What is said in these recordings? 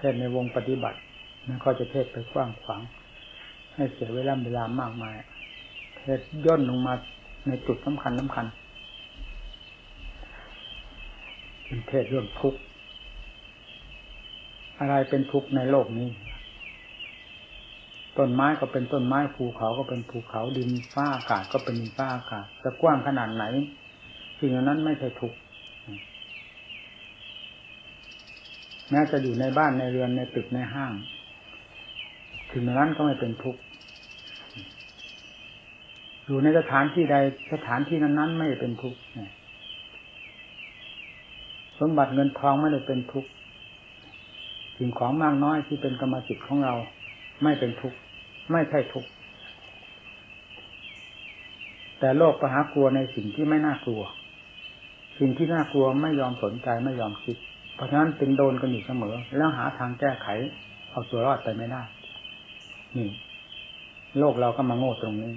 เทศในวงปฏิบัตินั่นก็จะเทศไปกว้างขวางให้เสียเวลาเวลามากมาย เทศย่นลงมาในจุดสำคัญสำคัญเป็นเทศเรื่องทุกข์อะไรเป็นทุกข์ในโลกนี้ ต้นไม้ก็เป็นต้นไม้ภูเขาก็เป็นภูเขาดินฟ้าอากาศก็เป็นดินฟ้าอากาศจะกว้างขนาดไหนสิ่งนั้นไม่ใช่ทุกข์ แม้จะอยู่ในบ้านในเรือนในตึกในห้าง ถึงนั้นก็ไม่เป็นทุกข์อยู่ในสถานที่ใดสถานที่นั้นๆ ไม่เป็นทุกข์สมบัติเงินทองไม่ได้เป็นทุกข์สิ่งของมากน้อยที่เป็นกรรมสิทธิ์ของเรา ไม่เป็นทุกข์ไม่ใช่ทุกข์แต่โลกประหากลัวในสิ่งที่ไม่น่ากลัว สิ่งที่น่ากลัวไม่ยอมสนใจไม่ยอมคิด ราะฉะนั้นจึงโดนกันอยู่เสมอ แล้วหาทางแก้ไข เอาตัวรอดไปไม่ได้ นี่ โลกเราก็มาโง่ตรงนี้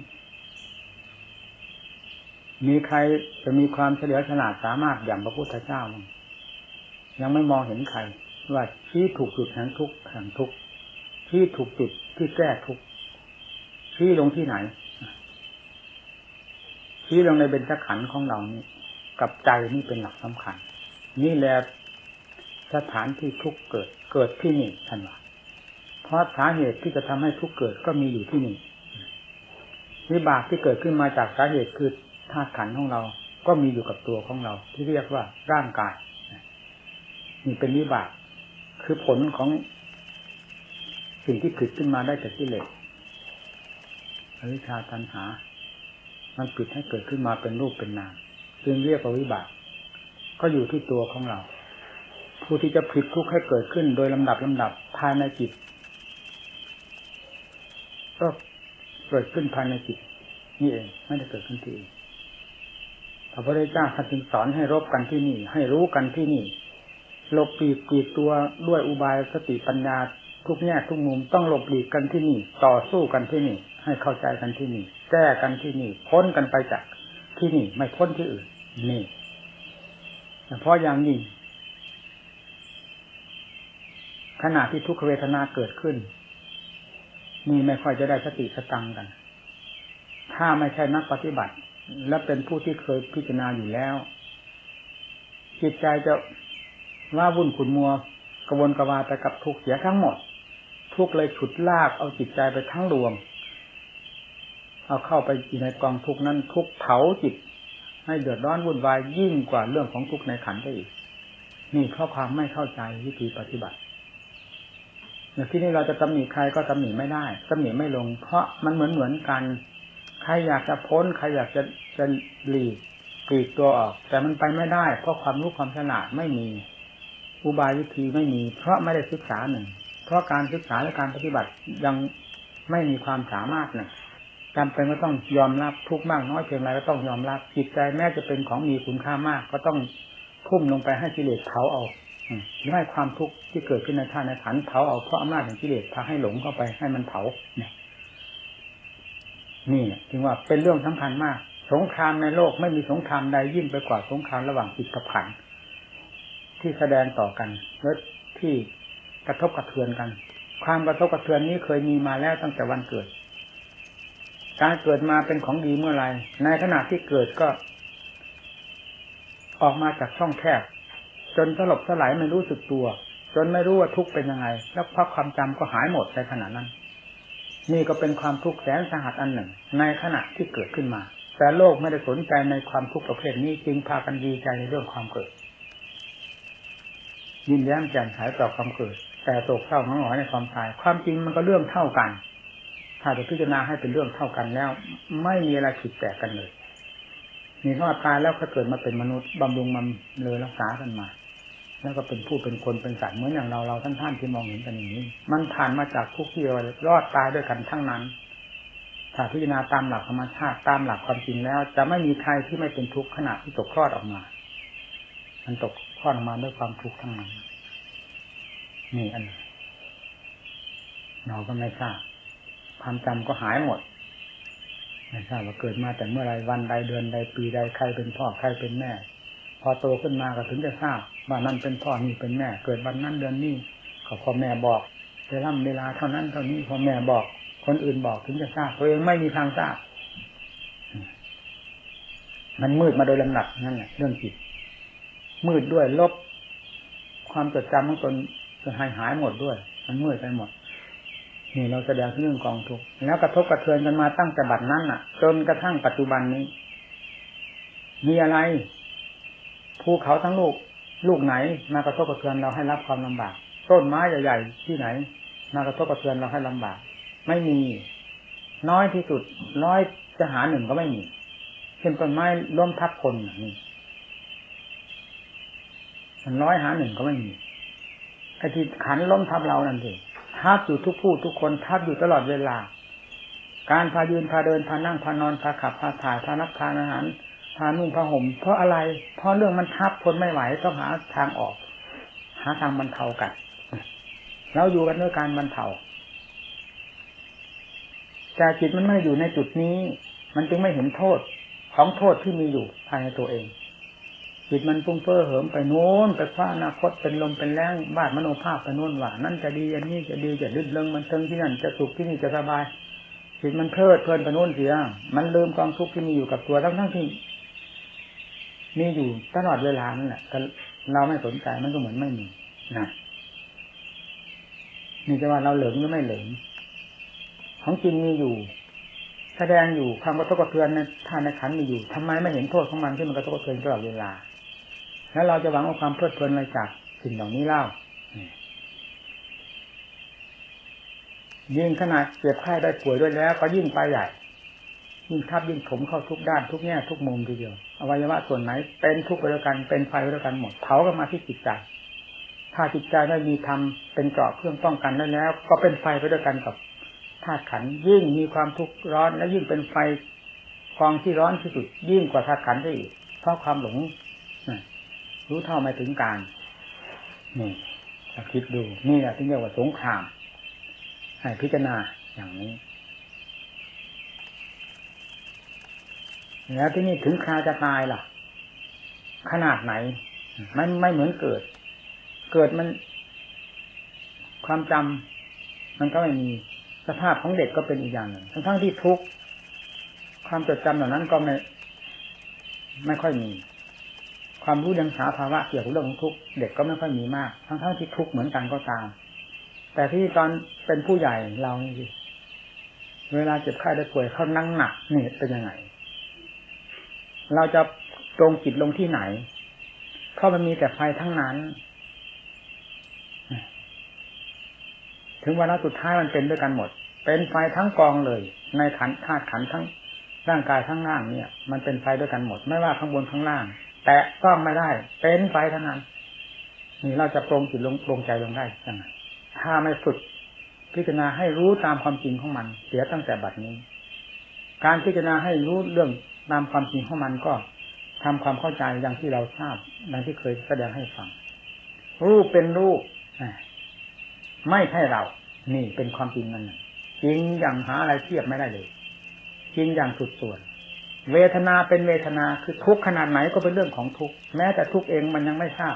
มีใครจะมีความเฉลียวฉลาดสามารถอย่างพระพุทธเจ้า ยังไม่มองเห็นใคร ว่าชี้ถูกจุดแห่งทุกแห่งทุกชี้ถูกจุดที่แก้ทุกชี้ลงที่ไหนชี้ลงในเบญจขันธ์ของเรานี่กับใจนี่เป็นหลักสำคัญ นี่แหละ สถานที่ทุกเกิดเกิดที่นี่ท่านว่าเพราะสาเหตุที่จะทำให้ทุกเกิดก็มีอยู่ที่นี่วิบากที่เกิดขึ้นมาจากสาเหตุคือธาตุขันธ์ของเรา ก็มีอยู่กับตัวของเรา ที่เรียกว่าร่างกายนี่เป็นวิบาก คือผลของสิ่งที่ผลิตขึ้นมาได้จากที่เหล็กอวิชาตันหา มันผลิตให้เกิดขึ้นมาเป็นรูปเป็นนามจึงเรียกว่าวิบาก ก็อยู่ที่ตัวของเรา ผู้ที่จะผลิตทุกข์ให้เกิดขึ้นโดยลำดับลำดับภายในจิต ก็เกิดขึ้นภายในจิต นี่เองไม่ได้เกิดขึ้นที่อื่นพระพุทธเจ้าท่านจึงสอนให้รบกันที่นี่ ให้รู้กันที่นี่หลบปลีกกีดตัวด้วยอุบายสติปัญญาทุกแง่ทุกมุมต้องหลบหลีกกันที่นี่ ต่อสู้กันที่นี่ ให้เข้าใจกันที่นี่ แก้กันที่นี่พ้นกันไปจากที่นี่ไม่พ้นที่อื่น นี่เฉพาะอย่างยิ่ง ขณะที่ทุกขเวทนาเกิดขึ้น นี่ไม่ค่อยจะได้สติสตังกัน ถ้าไม่ใช่นักปฏิบัติ และเป็นผู้ที่เคยพิจารณาอยู่แล้ว จิตใจจะว่าวุ่นขุนมัวกระวนกระวายไปกับทุกเสียทั้งหมด ทุกเลยฉุดลากเอาจิตใจไปทั้งดวงเอาเข้าไปอยู่ในกองทุกนั้น ทุกเผาจิต ให้เดือดร้อนวุ่นวายยิ่งกว่าเรื่องของทุกในขันได้อีกนี่เพราะความไม่เข้าใจวิธีปฏิบัติ อย่างที่นี้เราจะตำหนิใครก็ตำหนิไม่ได้ตำหนิไม่ลง เพราะมันเหมือนเหมือนกัน ใครอยากจะพ้นใครอยากจะจะหลีกกลีกตัวออก แต่มันไปไม่ได้ เพราะความรู้ความฉลาดไม่มี อุบายวิธีไม่มี เพราะไม่ได้ศึกษาหนึ่ง เพราะการศึกษาและการปฏิบัติยังไม่มีความสามารถหนึ่งจำเป็นก็ต้องยอมรับทุกมากน้อยเพียงไรก็ต้องยอมรับจิตใจแม้จะเป็นของมีคุณค่ามาก ก็ต้องพุ่มลงไปให้กิเลสเผาเอา ให้ความทุกข์ที่เกิดขึ้นในท่านในฐานเผาเอาเพราะอำนาจของกิเลสพาให้หลงเข้าไปให้มันเผาเนี่ยนี่จึงว่าเป็นเรื่องสำคัญมาก สงครามในโลกไม่มีสงครามใดยิ่งไปกว่าสงครามระหว่างจิตกับขันที่แสดงต่อกันและที่กระทบกระเทือนกัน ความกระทบกระเทือนนี้เคยมีมาแล้วตั้งแต่วันเกิด การเกิดมาเป็นของดีเมื่อไรในขณะที่เกิดก็ ออกมาจากช่องแคบ จนสลบสลายไม่รู้สึกตัว จนไม่รู้ว่าทุกข์เป็นยังไง แล้วพักความจำก็หายหมดในขณะนั้น นี่ก็เป็นความทุกข์แสนสาหัสอันหนึ่ง ในขณะที่เกิดขึ้นมา แต่โลกไม่ได้สนใจในความทุกข์ประเภทนี้จึงพากันดีใจในเรื่องความเกิดยินแย้มแจ่มใสต่อความเกิด แต่โศกเศร้าหงอยในความตาย ความจริงมันก็เรื่องเท่ากัน ถ้าจะพิจารณาให้เป็นเรื่องเท่ากันแล้ว ไม่มีอะไรผิดแปลกกันเลยมีข้อตายแล้วก็เกิดมาเป็นมนุษย์บำรุงมันเลยรักษากันมา แล้วก็เป็นผู้เป็นคนเป็นสัตว์เหมือนอย่างเราเราท่านท่านที่มองเห็นกันอย่างนี้ มันผ่านมาจากทุกที่เรอดตายด้วยกันทั้งนั้น ถ้าพิจารณาตามหลักธรรมชาติตามหลักความจริงแล้ว จะไม่มีใครที่ไม่เป็นทุกข์ขณะที่ตกคลอดออกมา มันตกคลอดออกมาด้วยความทุกข์ทั้งนั้น นี่อันเราก็ไม่ทราบความจำก็หายหมดไม่ทราบว่าเกิดมาแต่เมื่อไรวันใดเดือนใดปีใดใครเป็นพ่อใครเป็นแม่ พอโตขึ้นมาก็ถึงจะทราบ ว่านั่นเป็นพ่อนี่เป็นแม่เกิดวันนั้นเดือนนี้ขาพ่อแม่บอกเวลาเวลาเท่านั้นเท่านี้พ่อแม่บอก คนอื่นบอกถึงจะทราบตัวเองไม่มีทางทราบ มันมืดมาโดยลำดับนั่นแหละเรื่องจิตมืดด้วยลบ ความจดจำของตนจะหายหายหมดด้วย มันมืดไปหมดนี่เราแสดงเรื่องกองทุกข์แล้วกระทบกระเทือนกันมาตั้งแต่บัดนั้นน่ะ จนกระทั่งปัจจุบันนี้ มีอะไรภูเขาทั้งลูก ลูกไหนมากระทบกระเทือนเราให้รับความลำบาก ต้นไม้ใหญ่ๆที่ไหน มากระทบกระเทือนเราให้ลำบาก ไม่มี น้อยที่สุด น้อยจะหาหนึ่งก็ไม่มีเช่นต้นไม้ล้มทับคนนี่มันน้อยหาหนึ่งก็ไม่มีไอ้ที่ขันล้มทับเรานั่นเองทับอยู่ทุกผู้ทุกคนทับอยู่ตลอดเวลา การพายืนพาเดินพานั่งพานอนพาขับพาถ่ายพานับทานอาหาร พานุ่งผ้าห่มเพราะอะไร เพราะเรื่องมันทับทนไม่ไหวต้องหาทางออก หาทางบรรเทากันเราอยู่กันด้วยการบรรเทาแต่จิตมันไม่อยู่ในจุดนี้ มันจึงไม่เห็นโทษของโทษที่มีอยู่ภายในตัวเอง จิตมันปุ้งเฟ้อเหิมไปโน้นไปคว้าอนาคตเป็นลมเป็นแรงบาดมโนภาพไปโน้นว่านั่นจะดีอันนี้จะดีจะลื่นเริงมันเทิงที่นั่นจะสุขที่นี่จะสบายจิตมันเพลิดเพลินไปโน้นเสีย มันลืมกองทุกข์ที่มีอยู่กับตัวทั้งทั้งที่ มีอยู่ตลอดเวลานั่นแหละแต่เราไม่สนใจมันก็เหมือนไม่มีนะนี่จะว่าเราเหลิงหรือไม่เหลิงของจริงมีอยู่ แสดงอยู่ความกระทบกระเทือนในท่านในขันมีอยู่ทำไมไม่เห็นโทษของมันที่มันกระทบกระเทือนตลอดเวลา แล้วเราจะหวังเอาความเพลิดเพลินอะไรจากสิ่งเหล่านี้เล่ายิ่งขนาดเจ็บไข้ได้ป่วยด้วยแล้ว ก็ยิ่งไปใหญ่ ยิ่งทับยิ่งถมเข้าทุกด้านทุกแง่ทุกมุมทีเดียวอวัยวะส่วนไหน เป็นทุกข์ไปด้วยกันเป็นไฟไปด้วยกันหมดเผากันมาที่จิตใจถ้าจิตใจได้มีธรรมเป็นเกราะเครื่องป้องกันได้แล้ว ก็เป็นไฟไปด้วยกันกับธาตุขันยิ่งมีความทุกข์ร้อน และยิ่งเป็นไฟกองที่ร้อนที่สุด ยิ่งกว่าธาตุขันได้อีกเพราะความหลงรู้เท่าไม่ถึงการนี่คิดดูนี่แหละที่เรียกว่าสงครามให้พิจารณาอย่างนี้ แล้วที่นี่ถึงคราจะตายล่ะ ขนาดไหนมันไม่เหมือนเกิด เกิดมัน ความจำมันก็ไม่มีสภาพของเด็กก็เป็นอีกอย่างหนึ่งทั้งทั้งที่ทุกข์ความจดจำเหล่านั้นก็ไม่ ไม่ค่อยมี ความรู้ยังสาภาวะเกี่ยวกับเรื่องของทุกข์เด็กก็ไม่ค่อยมีมาก ทั้งทั้งที่ทุกข์เหมือนกันก็ตาม แต่ที่ตอนเป็นผู้ใหญ่เรานี่เวลาเจ็บไข้ได้ป่วยเขานั่งหนักนี่เป็นยังไง เราจะตรงจิตลงที่ไหน เพราะมันมีแต่ไฟทั้งนั้น ถึงวันสุดท้ายมันเป็นด้วยกันหมด เป็นไฟทั้งกองเลย ในขันธาตุขันทั้งร่างกายทั้งล่างเนี่ย มันเป็นไฟด้วยกันหมด ไม่ว่าข้างบนข้างล่าง แต่ต้องไม่ได้ เป็นไฟทั้งนั้น นี่เราจะปรงจิตลงปรงใจลงได้ยังไงถ้าไม่ฝึกพิจารณาให้รู้ตามความจริงของมัน เสียตั้งแต่บัดนี้ การพิจารณาให้รู้เรื่อง ตามความจริงของมันก็ทำความเข้าใจอย่างที่เราทราบดังที่เคยแสดงให้ฟัง รูปเป็นรูปไม่ใช่เรา นี่เป็นความจริงนั่นจริงอย่างหาอะไรเทียบไม่ได้เลยจริงอย่างสุดส่วน เวทนาเป็นเวทนาคือทุกขนาดไหนก็เป็นเรื่องของทุกแม้แต่ทุกเองมันยังไม่ทราบ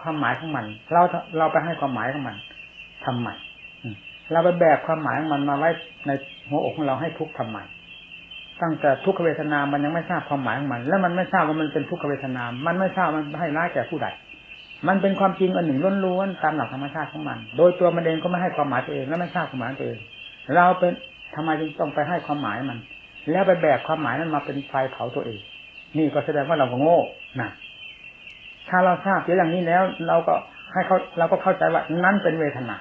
ความหมายของมัน เราเราไปให้ความหมายของมันทำไมเราไปแบกความหมายของมันมาไว้ในหัวอกของเราให้ทุกทำไม ตั้งแต่ทุกขเวทนา มันยังไม่ทราบความหมายของมัน แล้วมันไม่ทราบว่ามันเป็นทุกขเวทนา มันไม่ทราบมันให้ร้ายแก่ผู้ใด มันเป็นความจริงอันหนึ่งล้วนๆตามหลักธรรมชาติของมัน โดยตัวมันเองก็ไม่ให้ความหมายตัวเองและไม่ทราบความหมายตัวเอง เราเป็นทำไมจึงต้องไปให้ความหมายมัน แล้วไปแบกความหมายนั้นมาเป็นไฟเผาตัวเอง นี่ก็แสดงว่าเราก็โง่นะถ้าเราทราบเสียอย่างนี้แล้ว เราก็ให้เขาเราก็เข้าใจว่านั้นเป็นเวทนา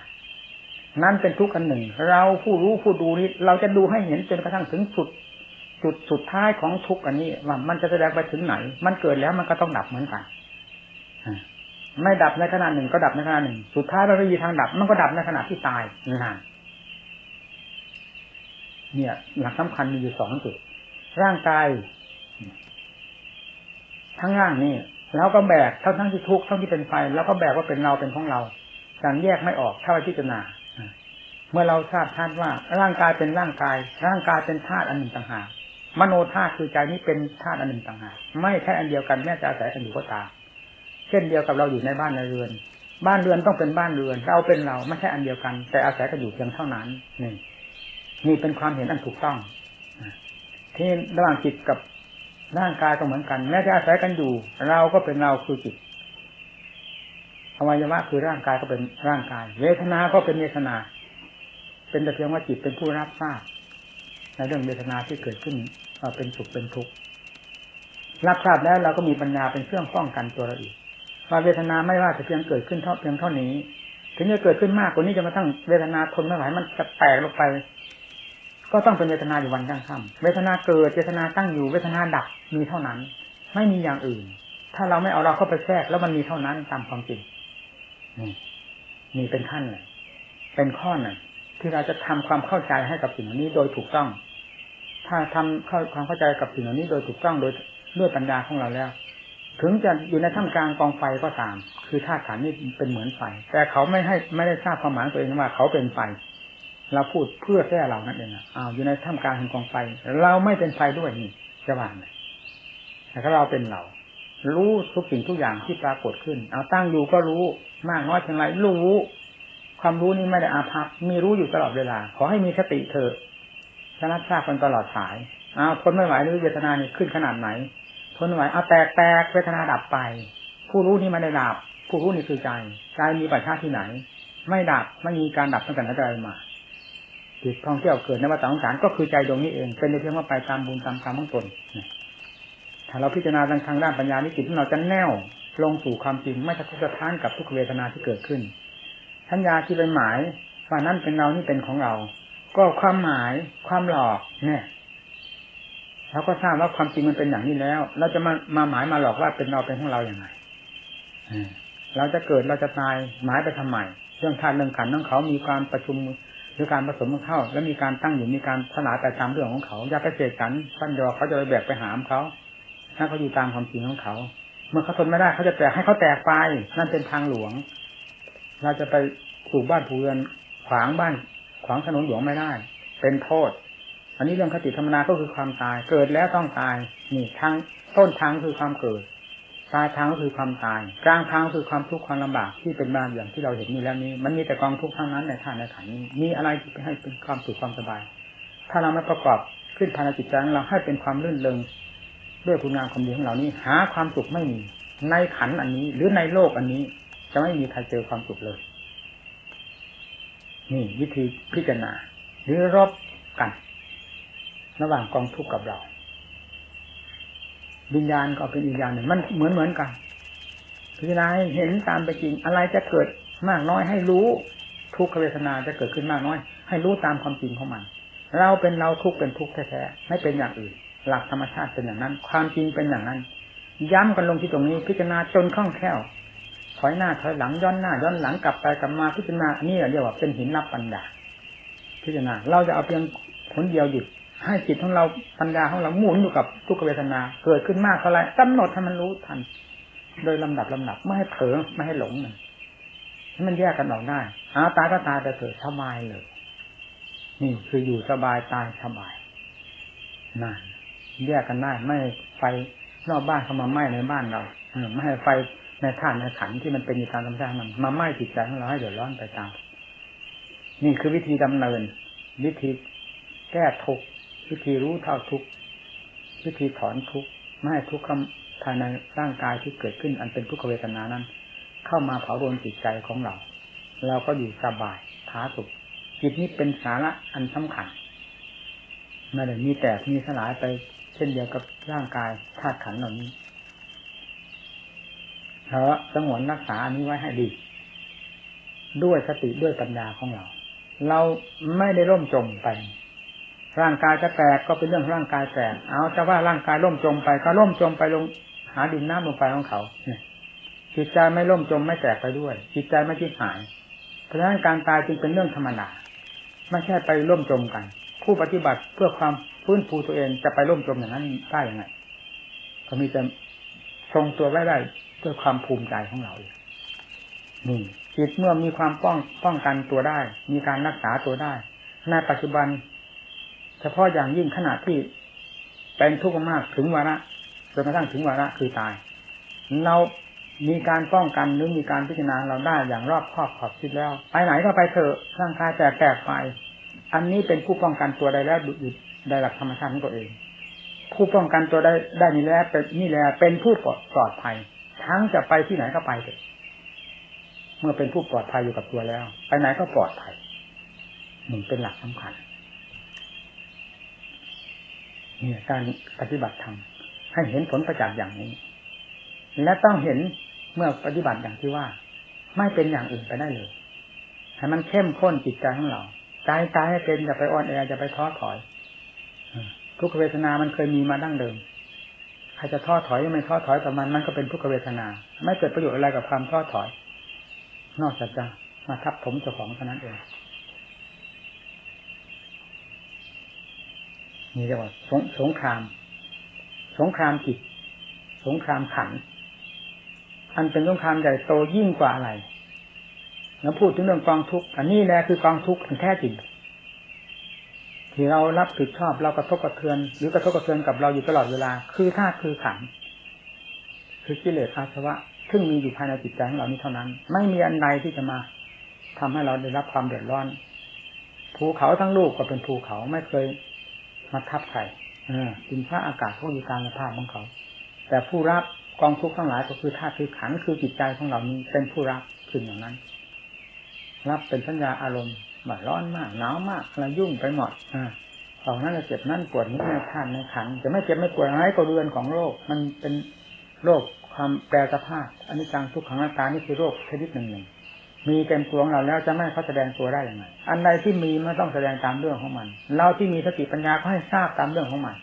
นั้นเป็นทุกข์อันหนึ่ง เราผู้รู้ผู้ดูนี้ เราจะดูให้เห็นจนกระทั่งถึงสุด จุดสุดท้ายของทุกข์อันนี้ว่ามันจะแสดงไปถึงไหน มันเกิดแล้วมันก็ต้องดับเหมือนกันไม่ดับในขณะหนึ่งก็ดับในขณะหนึ่ง สุดท้ายเราไม่มีทางดับ มันก็ดับในขณะที่ตายนั่นเนี่ย หลักสำคัญมีอยู่สองจุด ร่างกาย ทั้งร่างนี่เราก็แบกเท่าทั้งที่ทุกข์เท่าที่เป็นไฟแล้วก็แบกว่าเป็นเราเป็นของเราการแยกไม่ออกถ้าไปพิจารณาเมื่อเราทราบธาตุว่าร่างกายเป็นร่างกาย ร่างกายเป็นธาตุอันหนึ่งต่างหาก มโนธาตุคือใจนี้เป็นธาตุอันหนึ่งต่างหากไม่ใช่อันเดียวกันแม้จะอาศัยกันอยู่ก็ตามเช่นเดียวกับเราอยู่ในบ้านในเรือน บ้านเรือนต้องเป็นบ้านเรือนเราเป็นเราไม่ใช่อันเดียวกัน แต่อาศัยกันอยู่เพียงเท่านั้นนี่นี่เป็นความเห็นอันถูกต้องที่ระหว่างจิตกับร่างกายก็เหมือนกันแม้จะอาศัยกันอยู่ เราก็เป็นเราคือจิตอวัยวะคือร่างกายก็เป็นร่างกาย เวทนา ก็เป็นเวทนา เป็นแต่เพียงว่าจิตเป็นผู้รับทราบ ในเรื่องเวทนาที่เกิดขึ้นเป็นสุขเป็นทุกข์รับทราบแล้วเราก็มีปัญญาเป็นเครื่องป้องกันตัวเราอีกว่าเวทนาไม่ว่าจะเพียงเกิดขึ้นเท่าเพียงเท่านี้ถึงจะเกิดขึ้นมากกว่านี้จะมาตั้งเวทนาทนไม่ไหวมันจะแตกลงไป ก็ต้องเป็นเวทนาอยู่วันกลางค่ำเวทนาเกิดเวทนาตั้งอยู่เวทนาดับมีเท่านั้น ไม่มีอย่างอื่น ถ้าเราไม่เอาเราเข้าไปแทรกแล้วมันมีเท่านั้นตามความจริงนี่นี่เป็นขั้นเลยเป็นข้อหนึ่งที่เราจะทำความเข้าใจให้กับสิ่งนี้โดยถูกต้อง ถ้าทำเข้าความเข้าใจกับสิ่งเหล่านี้โดยถูกต้องโดยด้วยปัญญาของเราแล้ว ถึงจะอยู่ในท่ามกลางกองไฟก็ตาม คือธาตุขันนี่เป็นเหมือนไฟ แต่เขาไม่ให้ไม่ได้ทราบความหมายตัวเองว่าเขาเป็นไฟ เราพูดเพื่อแค่เรานั่นเองอ้าวอยู่ในท่ามกลางแห่งกองไฟ เราไม่เป็นไฟด้วยนี่จะว่าไงแต่ถ้าเราเป็นเรา รู้ทุกสิ่งทุกอย่างที่ปรากฏขึ้น เอาตั้งอยู่ก็รู้มากน้อยเพียงไรรู้ ความรู้นี้ไม่ได้อาภัพมีรู้อยู่ตลอดเวลา ขอให้มีสติเถอะ ชนะทราบกันตลอดสายเอาทนไม่ไหวหรือเวทนานี่ขึ้นขนาดไหนทนไหวเอาแตกแตกเวทนาดับไป ผู้รู้นี่ไม่ได้ดับ ผู้รู้นี่คือใจใจมีปัจจัยที่ไหน ไม่ดับไม่มีการดับตั้งแต่ไหนแต่ไรมาจิตท่องเที่ยวเกิดในวัฏสงสารก็คือใจดวงนี้เอง เป็นเพียงว่าไปตามบุญตามกรรมของตนถ้าเราพิจารณาทางด้านปัญญานิจิตของเราจะแน่วลงสู่ความจริงไม่สะทกสะท้านกับทุกเวทนาที่เกิดขึ้น ทัญญาที่เป็นหมายว่านั่นเป็นเรานี่เป็นของเรา ก็ความหมายความหลอกเนี่ยเราก็ทราบว่าความจริงมันเป็นอย่างนี้แล้ว เราจะมามาหมายมาหลอกว่าเป็นเราเป็นของเราอย่างไรเราจะเกิดเราจะตายหมายไปทำไมเรื่องธาตุเรื่องขันธ์ของเขามีการประชุมหรือการผสมเข้า แล้วมีการตั้งอยู่มีการสลายไปตามเรื่องของเขาอย่าไปเสกกันท่านยวเขาจะไปแบกไปหามเขาถ้าเขาอยู่ตามความจริงของเขา เมื่อเขาทนไม่ได้เขาจะแตกให้เขาแตกไปนั่นเป็นทางหลวง เราจะไปปลูกบ้านผูเรือนขวางบ้าน ขวางถนนหลวงไม่ได้ เป็นโทษ อันนี้เรื่องคติธรรมนาก็คือความตาย เกิดแล้วต้องตายนี่ทางต้นทางคือความเกิดปลายทางก็คือความตาย กลางทางคือความทุกข์ความลำบากที่เป็นมาอย่างที่เราเห็นนี่แล้วนี้ มันมีแต่กองทุกข์ทั้งนั้นในท่านในขันนี้มีอะไรที่ให้เป็นความสุขความสบาย ถ้าเราไม่ประกอบขึ้นภายในจิตใจของเราให้เป็นความลื่นเริงด้วยคุณงามความดีของเรานี้ หาความสุขไม่มี ในขันอันนี้ หรือในโลกอันนี้ จะไม่มีใครเจอความสุขเลย นี่วิธีพิจารณา หรือรบกันระหว่างกองทุกข์กับเรา วิญญาณก็เป็นอีกอย่างหนึ่งมันเหมือนเหมือนกันพิจารณาเห็นตามไปจริง อะไรจะเกิดมากน้อยให้รู้ทุกขเวทนาจะเกิดขึ้นมากน้อย ให้รู้ตามความจริงของมัน เราเป็นเราทุกเป็นทุกแท้ๆไม่เป็นอย่างอื่น หลักธรรมชาติเป็นอย่างนั้น ความจริงเป็นอย่างนั้น ย้ำกันลงที่ตรงนี้ พิจารณาจนคล่องแคล่ว ถอยหน้าถอยหลังย้อนหน้าย้อนหลังกลับไปกลับมาพิจารณานี่เรียกว่าเป็นหินรับปัญญาพิจารณาเราจะเอาเพียงผลเดียวหยุดให้จิตของเราปัญญาของเราหมุนอยู่กับทุกเวทนา เกิดขึ้นมากเท่าไรกำหนดให้มันรู้ทัน โดยลำดับลำดับไม่ให้เผลอไม่ให้หลงมันให้มันแยกกันออกได้อาตายก็ตายไปเถิดสบายเลย นี่คืออยู่สบายตายสบายนั่นแยกกันได้ไม่ไฟนอกบ้านเข้ามาไหม้ในบ้านเราไม่ให้ไฟ ในท่านในขันที่มันเป็นอยู่ตามธรรมชาติมันมาไหม้จิตใจของเราให้เดือดร้อนไปตาม นี่คือวิธีดำเนิน วิธีแก้ทุกวิธีรู้เท่าทุกวิธีถอนทุกไม่ให้ทุกข์ภายในร่างกายที่เกิดขึ้น อันเป็นทุกขเวทนานั้น เข้ามาเผารวนจิตใจของเรา เราก็อยู่สบายท้าสุขจิตนี้เป็นสาระอันสำคัญไม่ได้มีแต่มีสลายไปเช่นเดียวกับร่างกายธาตุขันเหล่านี้ เพราะสงวนรักษาอันนี้ไว้ให้ดี ด้วยสติด้วยปัญญาของเรา เราไม่ได้ร่มจมไป ร่างกายจะแตกก็เป็นเรื่องร่างกายแตกเอาจะว่าร่างกายล่มจมไปก็ล่มจมไปลงหาดินน้ำลงไปของเขาจิตใจไม่ล่มจมไม่แตกไปด้วย จิตใจไม่ชิดหาย เพราะฉะนั้นการตายจึงเป็นเรื่องธรรมดาไม่ใช่ไปล่มจมกัน ผู้ปฏิบัติเพื่อความฟื้นฟูตัวเองจะไปล่มจมอย่างนั้นได้ยังไงก็มีแต่ทรงตัวไว้ได้ ด้วยความภูมิใจของเราเองนี่จิตเมื่อมีความป้องป้องกันตัวได้ มีการรักษาตัวได้ในปัจจุบัน เฉพาะอย่างยิ่งขนาดที่เป็นทุกข์มากถึงวาระจนกระทั่งถึงวาระคือตาย เรามีการป้องกันหรือมีการพิจารณาเราได้อย่างรอบครอบขอบคิดแล้วไปไหนก็ไปเถอะร่างกายแตกแตกไป อันนี้เป็นผู้ป้องกันตัวได้แล้วดุดได้หลักธรรมชาติของตัวเอง ผู้ป้องกันตัวได้ได้นี่แล้วเป็นนี่แหละเป็นผู้ปลอดภัย ทั้งจะไปที่ไหนก็ไปเถอะเมื่อเป็นผู้ปลอดภัยอยู่กับตัวแล้ว ไปไหนก็ปลอดภัยหนึ่งเป็นหลักสำคัญเนี่ยการปฏิบัติธรรมให้เห็นผลประจักษ์อย่างนี้ และต้องเห็นเมื่อปฏิบัติอย่างที่ว่า ไม่เป็นอย่างอื่นไปได้เลยให้มันเข้มข้นจิตใจของเราใจตายให้เป็นอย่าไปอ่อนแออย่าไปท้อถอย ทุกเวทนามันเคยมีมาดั้งเดิม ใครจะท้อถอยไม่ท้อถอยกับมันมันก็เป็นทุกเวทนา ไม่เกิดประโยชน์อะไรกับความท้อถอย นอกจากจะมาทับถมเจ้าของเท่านั้นเองนี่เรียกว่าสงสงคราม สงครามจิต สงครามขัน อันเป็นสงครามใหญ่โตยิ่งกว่าอะไร แล้วพูดถึงเรื่องกองทุกข์อันนี้แหละคือกองทุกข์แท้จริง ที่เรารับผิดชอบเรากระทบกระเทือน หรือกระทบกระเทือนกับเราอยู่ตลอดเวลา คือธาตุคือขันคือกิเลสอาสวะ ซึ่งมีอยู่ภายในจิตใจของเรานี้เท่านั้น ไม่มีอันใดที่จะมาทำให้เราได้รับความเดือดร้อนภูเขาทั้งลูกก็เป็นภูเขาไม่เคยมาทับใครดินฟ้าอากาศพวกอยู่กลางภาพของเขา แต่ผู้รับกองทุกข์ทั้งหลายก็คือธาตุคือขันคือจิตใจของเรานี้เป็นผู้รับขึ้นอย่างนั้น รับเป็นสัญญาอารมณ์ แบบร้อนมากหนาวมากอะไรยุ่งไปหมดอ่าของนั้นจะเจ็บนั่นปวดนี้ในธาตุในขันจะไม่เจ็บไม่ปวดอะไรก็เรือนของโรคมันเป็นโรคความแปรสภาพอันนี้จังทุกขังหน้าตานี่คือโรคชนิดหนึ่งหนึ่งมีเต็มตัวของเราแล้วจะไม่เขาแสดงตัวได้อย่างไรอันใดที่มีมันต้องแสดงตามเรื่องของมัน เราที่มีสติปัญญาก็ให้ทราบตามเรื่องของมัน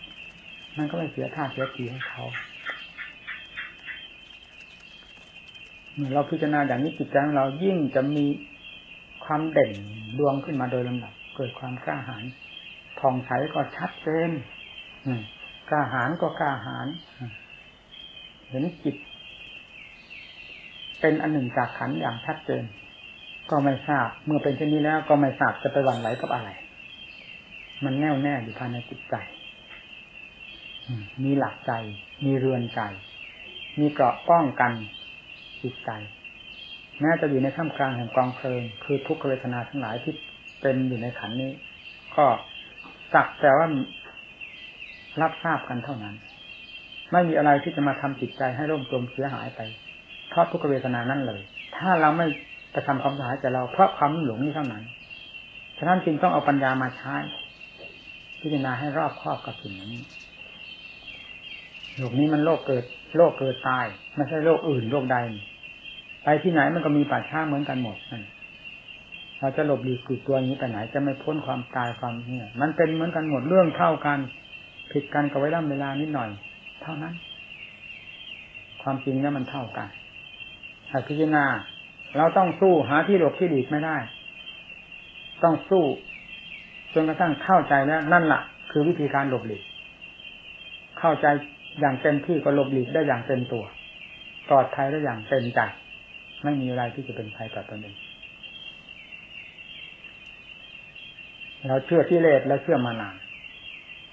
มันก็ไม่เสียท่าเสียทีให้เขาเมื่อเราพิจารณาอย่างนี้จิตใจของเรายิ่งจะมี ความเด่นดวงขึ้นมาโดยลำดับ เกิดความกล้าหาญผ่องใสก็ชัดเจนกล้าหาญก็กล้าหาญเห็นจิต เป็นอันหนึ่งจากขันอย่างชัดเจน ก็ไม่ทราบ เมื่อเป็นเช่นนี้แล้ว ก็ไม่ทราบจะไปหวั่นไหวกับอะไร มันแน่วแน่อยู่ภายในจิตใจมีหลักใจ มีเรือนใจ มีเกราะป้องกันจิตใจ แม้จะอยู่ในท่ามกลางแห่งกองเพลิง คือทุกขเวทนาทั้งหลายที่เป็นอยู่ในขันนี้ ก็สักแต่ว่ารับทราบกันเท่านั้น ไม่มีอะไรที่จะมาทำจิตใจให้ร่มจมเสียหายไป เพราะทุกขเวทนานั่นเลย ถ้าเราไม่จะทำความสะอาดใจเราเพราะความหลงนี้เท่านั้น ฉะนั้นจึงต้องเอาปัญญามาใช้ พิจารณาให้รอบครอบกับสิ่งนี้โลกนี้มันโลกเกิด โลกเกิดตาย ไม่ใช่โลกอื่นโลกใด ไปที่ไหนมันก็มีป่าช้าเหมือนกันหมดนั่นเราจะหลบหลีกคือตัวนี้ไปไหนจะไม่พ้นความตายความเนี่ยมันเป็นเหมือนกันหมดเรื่องเท่ากันผิดกันกับไว้ร่ำเวลานิดหน่อย เท่านั้น ความจริงเนี่ยมันเท่ากันถ้าพิจารณาเราต้องสู้หาที่หลบที่หลีกไม่ได้ ต้องสู้จนกระทั่งเข้าใจแล้วนั่นแหละคือวิธีการหลบหลีก เข้าใจอย่างเต็มที่ก็หลบหลีกได้อย่างเต็มตัวปลอดภัยได้อย่างเต็มใจ ไม่มีอะไรที่จะเป็นภัยต่อตนเองเราเชื่อที่เลสและเชื่อมานาน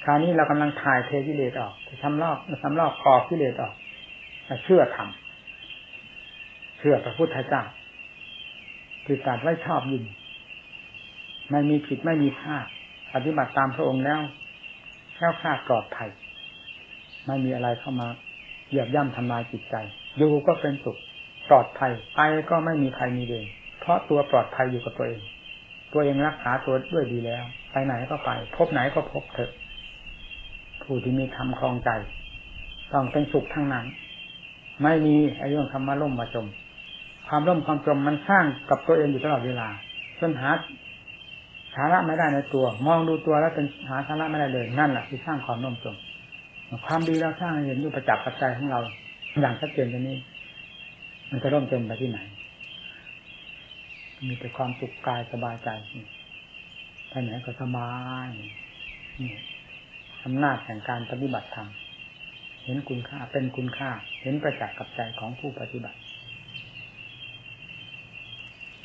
คราวนี้เรากำลังถ่ายเทกิเลสออกทำลอกทำลอกคอกิเลสออกเชื่อทำเชื่อพระพุทธเจ้าคือการไว้ชอบยินไม่มีผิดไม่มีพลาดปฏิบัติตามพระองค์แล้วแค่คลาดปลอดภัยไม่มีอะไรเข้ามาเหยียบย่ำทำลายจิตใจ อยู่ก็เป็นสุข ปลอดภัยไปก็ไม่มีใครมีเดงเพราะตัวปลอดภัยอยู่กับตัวเอง ตัวเองรักษาตัวด้วยดีแล้ว ไปไหนก็ไป พบไหนก็พบเถอะ ผู้ที่มีธรรมคลองใจ ต้องเป็นสุขทั้งนั้น ไม่มีไอ้เรื่องคำว่าล่มมาจม ความร่มความจมมันสร้างกับตัวเองอยู่ตลอดเวลาจนหาสาระไม่ได้ในตัว มองดูตัวแล้วเป็นหาสาระไม่ได้เลยนั่นแหละที่สร้างความร่มจม ความดีเราสร้างเห็นอยู่ประจักษ์ปัจจัยของเรา อย่างชัดเจนตรงนี้ มันจะร่มจมไปที่ไหน มีแต่ความสุขกายสบายใจไปไหนก็สบายนี่อำนาจแห่งการปฏิบัติธรรมเห็นคุณค่าเป็นคุณค่า เห็นประจักษ์กับใจของผู้ปฏิบัติ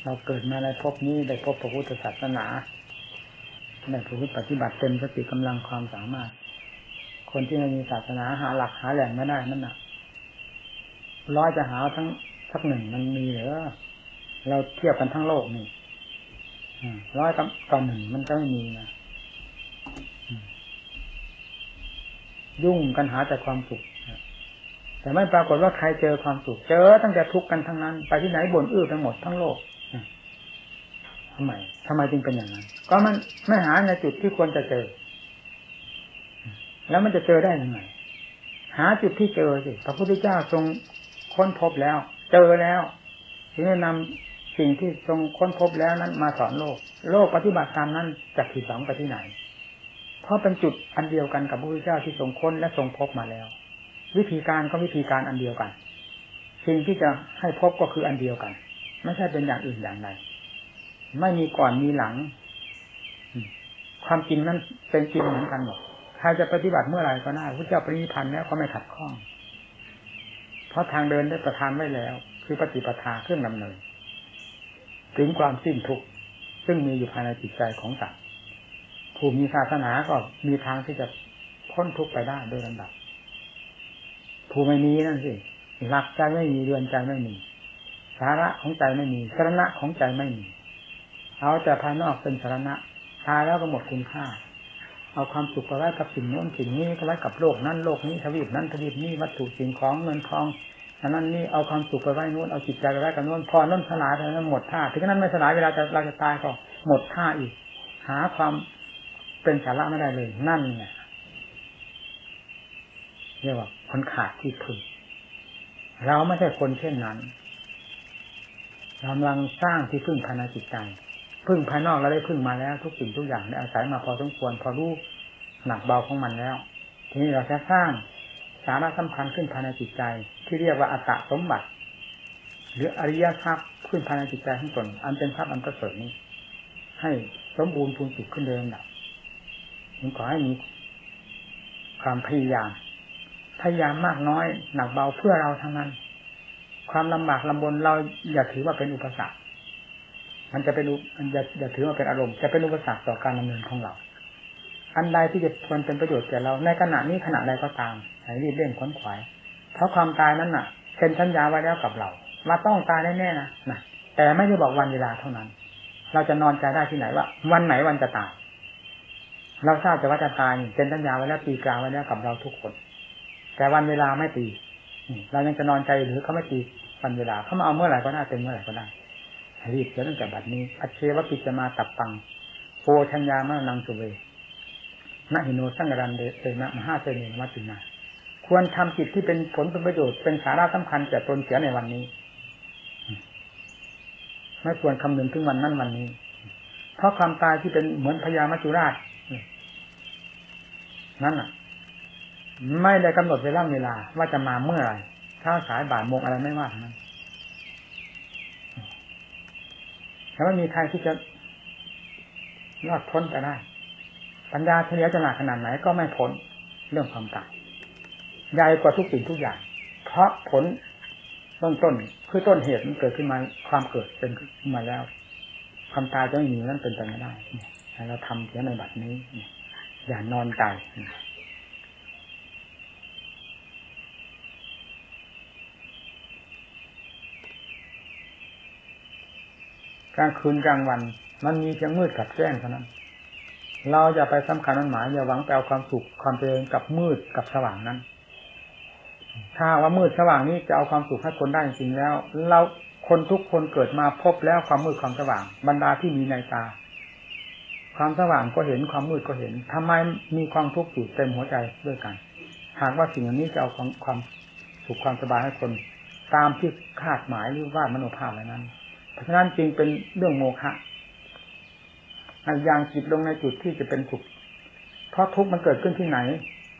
เราเกิดมาในภพนี้ได้พบพระพุทธศาสนาในพระพุทธปฏิบัติเต็มสติกำลังความสามารถ คนที่ไม่มีศาสนาหาหลักหาแหล่งไม่ได้นั่นน่ะร้อยจะหาทั้ง สักหนึ่งมันมีเหรอเราเทียบกันทั้งโลกนี่ร้อยต่อหนึ่งมันก็ไม่มีนะยุ่งกันหาแต่ความสุขแต่ไม่ปรากฏว่าใครเจอความสุขเจอตั้งแต่ทุกข์กันทั้งนั้น ไปที่ไหนบ่นอื้อทั้งหมดทั้งโลกทำไมทำไมจึงเป็นอย่างนั้น ก็มันไม่หาในจุดที่ควรจะเจอ แล้วมันจะเจอได้ยังไงหาจุดที่เจอสิพระพุทธเจ้าทรงค้นพบแล้ว เจอแล้วถึงจะนำสิ่งที่ทรงค้นพบแล้วนั้นมาสอนโลก โลกปฏิบัติตามนั้นจะผิดหวังไปที่ไหน เพราะเป็นจุดอันเดียวกันกับพระพุทธเจ้าที่ทรงค้นและทรงพบมาแล้ว วิธีการก็วิธีการอันเดียวกัน สิ่งที่จะให้พบก็คืออันเดียวกัน ไม่ใช่เป็นอย่างอื่นอย่างใดไม่มีก่อนมีหลัง ความจริงนั้นเป็นจริงเหมือนกันหมดใครจะปฏิบัติเมื่อไหร่ก็ได้พระเจ้าปรินิพันธ์แล้วก็ไม่ขัดข้อง เพราะทางเดินได้ประทานไว้แล้ว คือปฏิปทาเครื่องดำเนิน ถึงความสิ้นทุกข์ซึ่งมีอยู่ภายในจิตใจของสัตว์ผู้มีศาสนาก็มีทางที่จะพ้นทุกข์ไปได้โดยลำดับผู้ไม่มีนั่นสิหลักใจไม่มีเรือนใจไม่มี สาระของใจไม่มีสาระของใจไม่มี เอาแต่ภายนอกเป็นสาระตายแล้วก็หมดคุณค่า เอาความสุขไปไว้กับสิ่งโน้นสิ่งนี้ก็ไว้กับโลกนั้นโลกนี้ทวีปนั้นทวีปนี้วัตถุสิ่งของเงินทองอันนั้นนี่เอาความสุขไปไว้นู้นเอาจิตใจไปไว้กับนู้นพอน้นสลายไปนั้นหมดท่าถึงนั้นไม่สลายเวลาจะเราจะตายก็หมดท่าอีก หาความเป็นสาระไม่ได้เลย นั่นเนี่ยเรียกว่าคนขาดที่พึ่งเราไม่ใช่คนเช่นนั้นกำลังสร้างที่พึ่งภายในจิตใจ พึ่งภายนอกเราได้พึ่งมาแล้ว ทุกสิ่งทุกอย่างได้อาศัยมาพอสมควรพอรู้หนักเบาของมันแล้ว ทีนี้เราจะสร้างสาระสำคัญขึ้นภายในจิตใจ ที่เรียกว่าอัตตะสมบัติ หรืออริยทรัพย์ขึ้นภายในจิตใจของตนอันเป็นทรัพย์อันประเสริฐนี้ ให้สมบูรณ์พูนสุขขึ้นเดิมดับผมขอให้มีความพยายาม พยายามมากน้อย หนักเบาเพื่อเราทั้งนั้น ความลำบากลำบนเราอย่าถือว่าเป็นอุปสรรค มันจะเป็นอย่าอย่าถือว่าเป็นอารมณ์จะเป็นอุปสรรคต่อการดำเนินของเรา อันใดที่จะควรเป็นประโยชน์แก่เราในขณะนี้ขณะใดก็ตามให้รีบเร่งขวนขวายเพราะความตายนั้นน่ะเป็นสัญญาไว้แล้วกับเราว่าต้องตายแน่ๆนะนะแต่ไม่ได้บอกวันเวลาเท่านั้น เราจะนอนใจได้ที่ไหนว่า วันไหนวันจะตายเราทราบแต่ว่าจะตายเป็นสัญญาไว้แล้วตีกลางไว้แล้วกับเราทุกคน แต่วันเวลาไม่ตีเรายังจะนอนใจหรือเขาไม่ตีวันเวลาเขามาเอาเมื่อไหร่ก็ได้เป็นเมื่อไหร่ก็ได้ รีบเสียตั้งแต่บัดนี้อัเชวปิจมาตับปังโพชัญญามานังสุเวนะหิโนสังรันเดเตนะมหาเสนีมัตินาควรทำกิจที่เป็นผลเป็นประโยชน์เป็นสาระสำคัญแก่ตนเสียในวันนี้ไม่ควรคำนึงถึงวันนั้นวันนี้ เพราะความตายที่เป็นเหมือนพญามัจจุราชนั่นอะ ไม่ได้กำหนดเวลาเวลาว่าจะมาเมื่อไหร่ถ้าสายบ่ายโมงอะไรไม่ว่าทั้งนั้น แต่ว่ามีใครที่จะรอดพ้นไปได้ ปัญญาเฉลียวจะหนักขนาดไหนก็ไม่พ้นเรื่องความตายใหญ่กว่าทุกสิ่งทุกอย่าง เพราะผลเบื้องต้นคือต้นเหตุมันเกิดขึ้นมาความเกิดเป็นขึ้นมาแล้ว ความตายจะไม่มีนั่นเป็นไปไม่ได้เราทำเสียในบัดนี้ อย่านอนใจ กลางคืนกลางวัน มันมีเพียงมืดกับแจ้งเท่านั้น เราจะไปสำคัญมันหมายอย่าหวังไปเอาความสุขความเจริญกับมืดกับสว่างนั้น ถ้าว่ามืดสว่างนี้จะเอาความสุขให้คนได้จริงแล้ว เราคนทุกคนเกิดมาพบแล้วความมืดความสว่าง บรรดาที่มีในตา ความสว่างก็เห็นความมืดก็เห็นทำไมมีความทุกข์อยู่เต็มหัวใจด้วยกัน หากว่าสิ่งนี้จะเอาความความสุขความสบายให้คน ตามที่คาดหมายหรือว่ามโนภาพอะไรนั้น พราะฉะนั้นจึงเป็นเรื่องโมฆะอย่างจิตลงในจุดที่จะเป็นสุข เพราะทุกข์มันเกิดขึ้นที่ไหน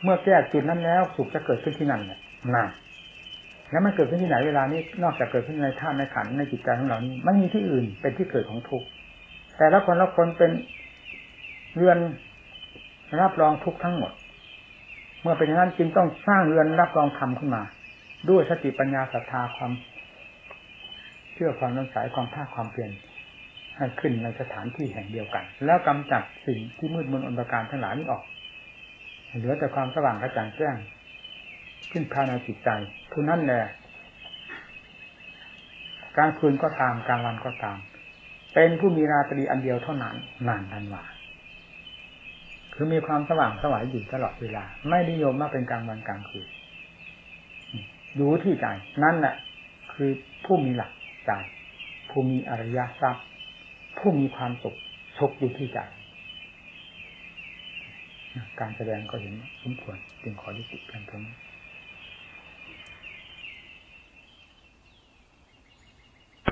เมื่อแก้จุดนั้นแล้วสุขจะเกิดขึ้นที่นั่นแหละนะแล้วมันเกิดขึ้นที่ไหนเวลานี้นอกจากเกิดขึ้นในท่าในขันในจิตใจของเรานี้ไม่มีที่อื่นเป็นที่เกิดของทุกข์แต่ละคนละคนเป็นเรือนรับรองทุกข์ทั้งหมด เมื่อเป็นอย่างนั้นจึงต้องสร้างเรือนรับรองธรรมขึ้นมา ด้วยสติปัญญาศรัทธาความ ชื่อความน้ำสายความภาคความเพียรให้ขึ้นในสถานที่แห่งเดียวกัน แล้วกำจัดสิ่งที่มืดมนอนตรการทั้งหลายนี้ออก เหลือแต่ความสว่างกระจ่างแจ้ง ขึ้นภายในจิตใจผู้นั้นแหละกลางคืนก็ตามกลางวันก็ตาม เป็นผู้มีราตรีอันเดียวเท่านั้นนานทันว่าคือมีความสว่างสวายอยู่ตลอดเวลา ไม่นิยมมาเป็นกลางวันกลางคืนอยู่ที่ใจนั่นแหละคือผู้มีหลัก ใจผู้มีอริยทรัพย์ ผู้มีความสุขสุขอยู่ที่ใจการแสดงก็เห็นสมควรจึงขอยุติเพียงเท่านี้